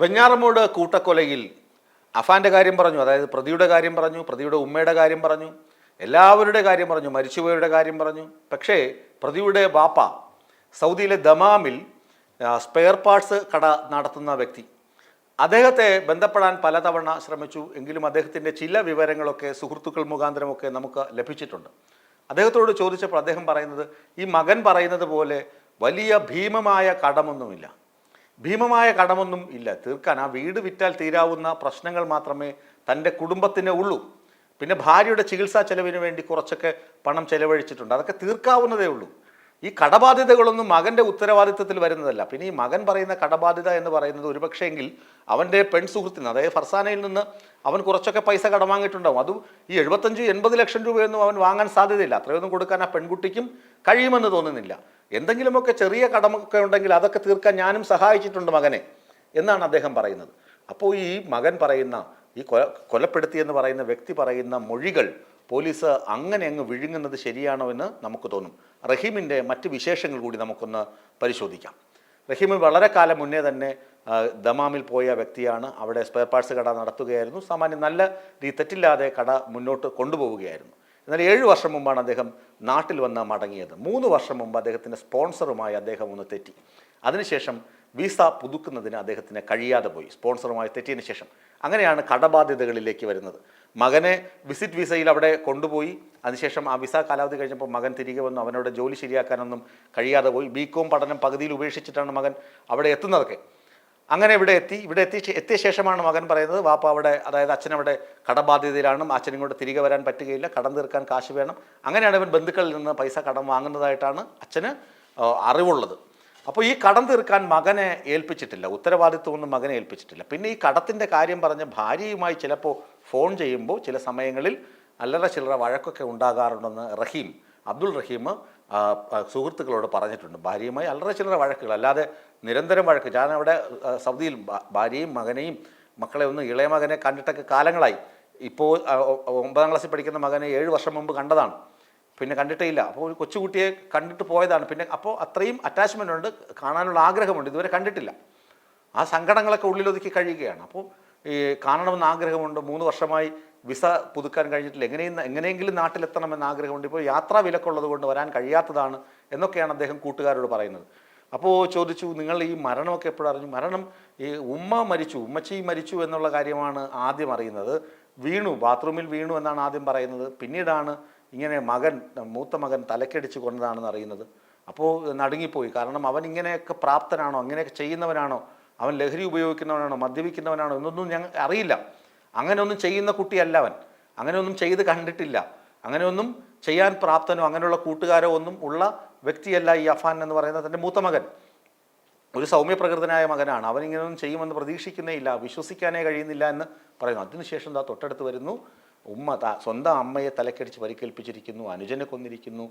വെഞ്ഞാറമൂട് കൂട്ടക്കൊലയിൽ അഫാന്റെ കാര്യം പറഞ്ഞു അതായത് പ്രതിയുടെ കാര്യം പറഞ്ഞു പ്രതിയുടെ ഉമ്മയുടെ കാര്യം പറഞ്ഞു എല്ലാവരുടെ കാര്യം പറഞ്ഞു മരിച്ചുപോയവരുടെ കാര്യം പറഞ്ഞു. പക്ഷേ പ്രതിയുടെ ബാപ്പ സൗദിയിലെ ദമാമിൽ സ്പെയർ പാർട്സ് കട നടത്തുന്ന വ്യക്തി. അദ്ദേഹത്തെ ബന്ധപ്പെടാൻ പലതവണ ശ്രമിച്ചു എങ്കിലും അദ്ദേഹത്തിന്റെ ചില വിവരങ്ങളൊക്കെ സുഹൃത്തുക്കൾ മുഖാന്തരമൊക്കെ നമുക്ക് ലഭിച്ചിട്ടുണ്ട്. അദ്ദേഹത്തോട് ചോദിച്ചപ്പോൾ അദ്ദേഹം പറയുന്നത് ഈ മകൻ പറയുന്നത് പോലെ വലിയ ഭീമമായ കടമൊന്നുമില്ല. ഭീമമായ കടമൊന്നും ഇല്ല. തീർക്കാൻ ആ വീട് വിറ്റാൽ തീരാവുന്ന പ്രശ്നങ്ങൾ മാത്രമേ തന്റെ കുടുംബത്തിന് ഉള്ളൂ. പിന്നെ ഭാര്യയുടെ ചികിത്സാ ചെലവിന് വേണ്ടി കുറച്ചൊക്കെ പണം ചെലവഴിച്ചിട്ടുണ്ട്. അതൊക്കെ തീർക്കാവുന്നതേ ഉള്ളൂ. ഈ കടബാധ്യതകളൊന്നും മകന്റെ ഉത്തരവാദിത്വത്തിൽ വരുന്നതല്ല. പിന്നെ ഈ മകൻ പറയുന്ന കടബാധ്യത എന്ന് പറയുന്നത് ഒരുപക്ഷെങ്കിൽ അവന്റെ പെൺ സുഹൃത്തിന് അതായത് ഫർസാനയിൽ നിന്ന് അവൻ കുറച്ചൊക്കെ പൈസ കടം വാങ്ങിയിട്ടുണ്ടാവും അതും ഈ എഴുപത്തഞ്ച് എൺപത് ലക്ഷം രൂപയൊന്നും അവൻ വാങ്ങാൻ സാധ്യതയില്ല. അത്രയൊന്നും കൊടുക്കാൻ ആ പെൺകുട്ടിക്കും കഴിയുമെന്ന് തോന്നുന്നില്ല. എന്തെങ്കിലുമൊക്കെ ചെറിയ കടമൊക്കെ ഉണ്ടെങ്കിൽ അതൊക്കെ തീർക്കാൻ ഞാനും സഹായിച്ചിട്ടുണ്ട് മകനെ എന്നാണ് അദ്ദേഹം പറയുന്നത്. അപ്പോൾ ഈ മകൻ പറയുന്ന ഈ കൊല കൊലപ്പെടുത്തിയെന്ന് പറയുന്ന വ്യക്തി പറയുന്ന മൊഴികൾ പോലീസ് അങ്ങനെ അങ്ങ് വിഴുങ്ങുന്നത് ശരിയാണോ എന്ന് നമുക്ക് തോന്നും. റഹീമിന്റെ മറ്റ് വിശേഷങ്ങൾ കൂടി നമുക്കൊന്ന് പരിശോധിക്കാം. റഹീം വളരെ കാലം മുന്നേ തന്നെ ദമാമിൽ പോയ വ്യക്തിയാണ്. അവിടെ സ്പെയർ പാർട്സ് കട നടത്തുകയായിരുന്നു. സാമാന്യം നല്ല രീതി തെറ്റില്ലാതെ കട മുന്നോട്ട് കൊണ്ടുപോവുകയായിരുന്നു. എന്നാൽ ഏഴ് വർഷം മുമ്പാണ് അദ്ദേഹം നാട്ടിൽ വന്ന് മടങ്ങിയത്. മൂന്ന് വർഷം മുമ്പ് അദ്ദേഹത്തിന്റെ സ്പോൺസറുമായി അദ്ദേഹം ഒന്ന് തെറ്റി. അതിനുശേഷം വിസ പുതുക്കുന്നതിന് അദ്ദേഹത്തിന് കഴിയാതെ പോയി. സ്പോൺസറുമായി തെറ്റിയതിന് ശേഷം. അങ്ങനെയാണ് കടബാധ്യതകളിലേക്ക് വരുന്നത്. മകനെ വിസിറ്റ് വിസയിൽ അവിടെ കൊണ്ടുപോയി. അതിനുശേഷം ആ വിസ കാലാവധി കഴിഞ്ഞപ്പോൾ മകൻ തിരികെ വന്നു. അവനോട് ജോലി ശരിയാക്കാനൊന്നും കഴിയാതെ പോയി. ബി കോം പഠനം പകുതിയിൽ ഉപേക്ഷിച്ചിട്ടാണ് മകൻ അവിടെ എത്തുന്നതൊക്കെ. അങ്ങനെ ഇവിടെ എത്തി ഇവിടെ എത്തി എത്തിയ ശേഷമാണ് മകൻ പറയുന്നത് വാപ്പ അവിടെ അതായത് അച്ഛൻ അവിടെ കടബാധ്യതയിലാണ് അച്ഛനും ഇങ്ങോട്ട് തിരികെ വരാൻ പറ്റുകയില്ല കടം തീർക്കാൻ കാശ് വേണം. അങ്ങനെയാണ് ഇവൻ ബന്ധുക്കളിൽ നിന്ന് പൈസ കടം വാങ്ങുന്നതായിട്ടാണ് അച്ഛന് അറിവുള്ളത്. അപ്പോൾ ഈ കടം തീർക്കാൻ മകനെ ഏൽപ്പിച്ചിട്ടില്ല ഉത്തരവാദിത്വമൊന്നും മകനെ ഏൽപ്പിച്ചിട്ടില്ല. പിന്നെ ഈ കടത്തിന്റെ കാര്യം പറഞ്ഞ് ഭാര്യയുമായി ചിലപ്പോൾ ഫോൺ ചെയ്യുമ്പോൾ ചില സമയങ്ങളിൽ അല്ലറ ചില്ലറ വഴക്കൊക്കെ ഉണ്ടാകാറുണ്ടെന്ന് റഹീം അബ്ദുൾ റഹീം സുഹൃത്തുക്കളോട് പറഞ്ഞിട്ടുണ്ട്. ഭാര്യയുമായി അല്ലറ ചില്ലറ വഴക്കുകൾ. അല്ലാതെ നിരന്തരം വഴക്ക്. ഞാൻ അവിടെ സൗദിയിൽ ഭാര്യയും മകനെയും മക്കളെ ഒന്ന് ഇളയ മകനെ കണ്ടിട്ടൊക്കെ കാലങ്ങളായി. ഇപ്പോൾ ഒമ്പതാം ക്ലാസ്സിൽ പഠിക്കുന്ന മകനെ ഏഴ് വർഷം മുമ്പ് കണ്ടതാണ്. പിന്നെ കണ്ടിട്ടേ ഇല്ല. അപ്പോൾ ഒരു കൊച്ചുകുട്ടിയെ കണ്ടിട്ട് പോയതാണ്. പിന്നെ അപ്പോൾ അത്രയും അറ്റാച്ച്മെന്റ് ഉണ്ട്. കാണാനുള്ള ആഗ്രഹമുണ്ട്. ഇതുവരെ കണ്ടിട്ടില്ല. ആ സങ്കടങ്ങളൊക്കെ ഉള്ളിലൊതുക്കി കഴിയുകയാണ്. അപ്പോൾ ഈ കാണണമെന്ന് ആഗ്രഹമുണ്ട്. മൂന്ന് വർഷമായി വിസ പുതുക്കാൻ കഴിഞ്ഞിട്ടില്ല. എങ്ങനെയും എങ്ങനെയെങ്കിലും നാട്ടിലെത്തണമെന്ന് ആഗ്രഹമുണ്ട് ഇപ്പോൾ യാത്രാ വിലക്കുള്ളത് കൊണ്ട് വരാൻ കഴിയാത്തതാണ് എന്നൊക്കെയാണ് അദ്ദേഹം കൂട്ടുകാരോട് പറയുന്നത്. അപ്പോൾ ചോദിച്ചു നിങ്ങൾ ഈ മരണമൊക്കെ എപ്പോഴും അറിഞ്ഞു? മരണം ഈ ഉമ്മ മരിച്ചു ഉമ്മച്ചി മരിച്ചു എന്നുള്ള കാര്യമാണ് ആദ്യം അറിയുന്നത്. വീണു ബാത്റൂമിൽ വീണു എന്നാണ് ആദ്യം പറയുന്നത്. പിന്നീടാണ് ഇങ്ങനെ മകൻ മൂത്ത മകൻ തലക്കടിച്ച് കൊന്നതാണെന്ന് അറിയുന്നത്. അപ്പോൾ നടുങ്ങിപ്പോയി. കാരണം അവൻ ഇങ്ങനെയൊക്കെ പ്രാപ്തനാണോ അങ്ങനെയൊക്കെ ചെയ്യുന്നവനാണോ അവൻ ലഹരി ഉപയോഗിക്കുന്നവനാണോ മദ്യപിക്കുന്നവനാണോ എന്നൊന്നും ഞങ്ങൾ അറിയില്ല. അങ്ങനെയൊന്നും ചെയ്യുന്ന കുട്ടിയല്ല അവൻ. അങ്ങനെയൊന്നും ചെയ്ത് കണ്ടിട്ടില്ല. അങ്ങനെയൊന്നും ചെയ്യാൻ പ്രാപ്തനോ അങ്ങനെയുള്ള കൂട്ടുകാരോ ഒന്നും ഉള്ള വ്യക്തിയല്ല ഈ അഫാൻ എന്ന് പറയുന്ന തന്റെ മൂത്ത മകൻ. ഒരു സൗമ്യപ്രകൃതനായ മകനാണ്. അവൻ ഇങ്ങനെയൊന്നും ചെയ്യുമെന്ന് പ്രതീക്ഷിക്കുന്നേ ഇല്ല. വിശ്വസിക്കാനേ കഴിയുന്നില്ല എന്ന് പറയുന്നു. അതിനുശേഷം ദാ തൊട്ടടുത്ത് വരുന്നു. ഉമ്മ സ്വന്തം അമ്മയെ തലക്കടിച്ച് പരിക്കേൽപ്പിച്ചിരിക്കുന്നു. അനുജനെ കൊന്നിരിക്കുന്നു.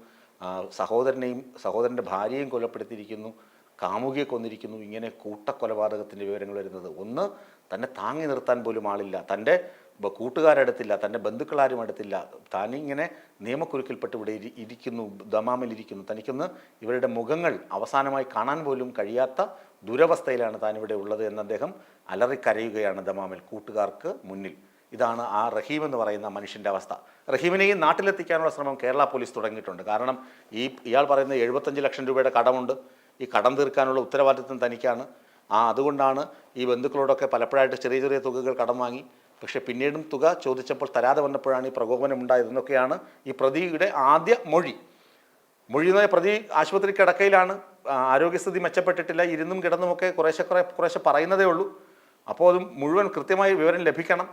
സഹോദരനെയും സഹോദരന്റെ ഭാര്യയും കൊലപ്പെടുത്തിയിരിക്കുന്നു. കാമുകിയെ കൊന്നിരിക്കുന്നു ഇങ്ങനെ കൂട്ടക്കൊലപാതകത്തിന്റെ വിവരങ്ങൾ വരുന്നത്. ഒന്ന് തന്നെ താങ്ങി നിർത്താൻ പോലും ആളില്ല. തന്റെ കൂട്ടുകാരടുത്തില്ല തന്റെ ബന്ധുക്കളാരും അടുത്തില്ല. താനിങ്ങനെ നിയമക്കുരുക്കിൽപ്പെട്ട് ഇവിടെ ഇരി ഇരിക്കുന്നു ദമാമിലിരിക്കുന്നു. തനിക്കൊന്ന് ഇവരുടെ മുഖങ്ങൾ അവസാനമായി കാണാൻ പോലും കഴിയാത്ത ദുരവസ്ഥയിലാണ് താനിവിടെ ഉള്ളത് എന്ന് അദ്ദേഹം അലറിക്കരയുകയാണ് ദമാമിൽ കൂട്ടുകാർക്ക് മുന്നിൽ. ഇതാണ് ആ റഹീം എന്ന് പറയുന്ന മനുഷ്യന്റെ അവസ്ഥ. റഹീമിനെയും നാട്ടിലെത്തിക്കാനുള്ള ശ്രമം കേരള പോലീസ് തുടങ്ങിയിട്ടുണ്ട്. കാരണം ഈ ഇയാൾ പറയുന്ന എഴുപത്തഞ്ച് ലക്ഷം രൂപയുടെ കടമുണ്ട്. ഈ കടം തീർക്കാനുള്ള ഉത്തരവാദിത്വം തനിക്കാണ്. ആ അതുകൊണ്ടാണ് ഈ ബന്ധുക്കളോടൊക്കെ പലപ്പോഴായിട്ട് ചെറിയ ചെറിയ തുകകൾ കടം വാങ്ങി. പക്ഷേ പിന്നീടും തുക ചോദിച്ചപ്പോൾ തരാതെ വന്നപ്പോഴാണ് ഈ പ്രകോപനം ഉണ്ടായതെന്നൊക്കെയാണ് ഈ പ്രതിയുടെ ആദ്യ മൊഴി. മൊഴിയുന്ന പ്രതി ആശുപത്രി കിടക്കയിലാണ്. ആരോഗ്യസ്ഥിതി മെച്ചപ്പെട്ടിട്ടില്ല. ഇരുന്നും കിടന്നുമൊക്കെ കുറേശ്ശെ കുറേ കുറേശ്ശെ പറയുന്നതേ ഉള്ളൂ. അപ്പോൾ അതും മുഴുവൻ കൃത്യമായി വിവരം ലഭിക്കണം.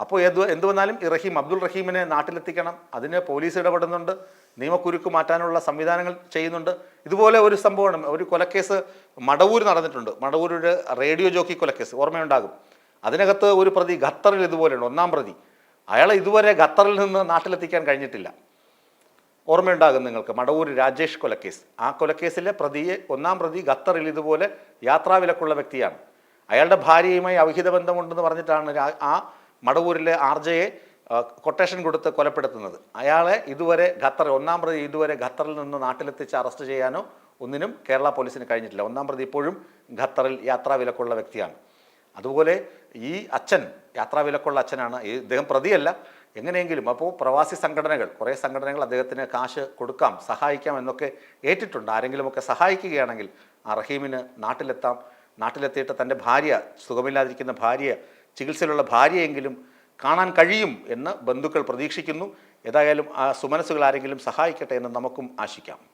അപ്പോൾ എന്ത് എന്ത് വന്നാലും ഈ റഹീം അബ്ദുൾ റഹീമിനെ നാട്ടിലെത്തിക്കണം. അതിന് പോലീസ് ഇടപെടുന്നുണ്ട്. നിയമക്കുരുക്ക് മാറ്റാനുള്ള സംവിധാനങ്ങൾ ചെയ്യുന്നുണ്ട്. ഇതുപോലെ ഒരു സംഭവമാണ്. ഒരു കൊലക്കേസ് മടവൂർ നടന്നിട്ടുണ്ട്. മടവൂരുടെ റേഡിയോ ജോക്കി കൊലക്കേസ് ഓർമ്മയുണ്ടാകും. അതിനകത്ത് ഒരു പ്രതി ഖത്തറിൽ ഇതുപോലെയുണ്ട്. ഒന്നാം പ്രതി. അയാളെ ഇതുവരെ ഖത്തറിൽ നിന്ന് നാട്ടിലെത്തിക്കാൻ കഴിഞ്ഞിട്ടില്ല. ഓർമ്മയുണ്ടാകും നിങ്ങൾക്ക് മടവൂർ രാജേഷ് കൊലക്കേസ്. ആ കൊലക്കേസിലെ പ്രതിയെ ഒന്നാം പ്രതി ഖത്തറിൽ ഇതുപോലെ യാത്രാവിലക്കുള്ള വ്യക്തിയാണ്. അയാളുടെ ഭാര്യയുമായി അവിഹിത ബന്ധമുണ്ടെന്ന് പറഞ്ഞിട്ടാണ് ആ മടവൂരിലെ ആർ ജെയെ കൊട്ടേഷൻ കൊടുത്ത് കൊലപ്പെടുത്തുന്നത്. അയാളെ ഇതുവരെ ഖത്തർ ഒന്നാം പ്രതി ഇതുവരെ ഖത്തറിൽ നിന്ന് നാട്ടിലെത്തിച്ച് അറസ്റ്റ് ചെയ്യാനോ ഒന്നിനും കേരള പോലീസിന് കഴിഞ്ഞിട്ടില്ല. ഒന്നാം പ്രതി ഇപ്പോഴും ഖത്തറിൽ യാത്രാവിലക്കുള്ള വ്യക്തിയാണ്. അതുപോലെ ഈ അച്ഛൻ യാത്രാവിലക്കുള്ള അച്ഛനാണ്. ഈ ഇദ്ദേഹം പ്രതിയല്ല. എങ്ങനെയെങ്കിലും അപ്പോൾ പ്രവാസി സംഘടനകൾ കുറേ സംഘടനകൾ അദ്ദേഹത്തിന് കാശ് കൊടുക്കാം സഹായിക്കാം എന്നൊക്കെ ഏറ്റിട്ടുണ്ട്. ആരെങ്കിലുമൊക്കെ സഹായിക്കുകയാണെങ്കിൽ ആ റഹീമിന് നാട്ടിലെത്താം. നാട്ടിലെത്തിയിട്ട് തന്റെ ഭാര്യ സുഖമില്ലാതിരിക്കുന്ന ഭാര്യ ചികിത്സയിലുള്ള ഭാര്യയെങ്കിലും കാണാൻ കഴിയും എന്ന് ബന്ധുക്കൾ പ്രതീക്ഷിക്കുന്നു. ഏതായാലും ആ സുമനസ്സുകൾ ആരെങ്കിലും സഹായിക്കട്ടെ എന്ന് നമുക്കും ആശിക്കാം.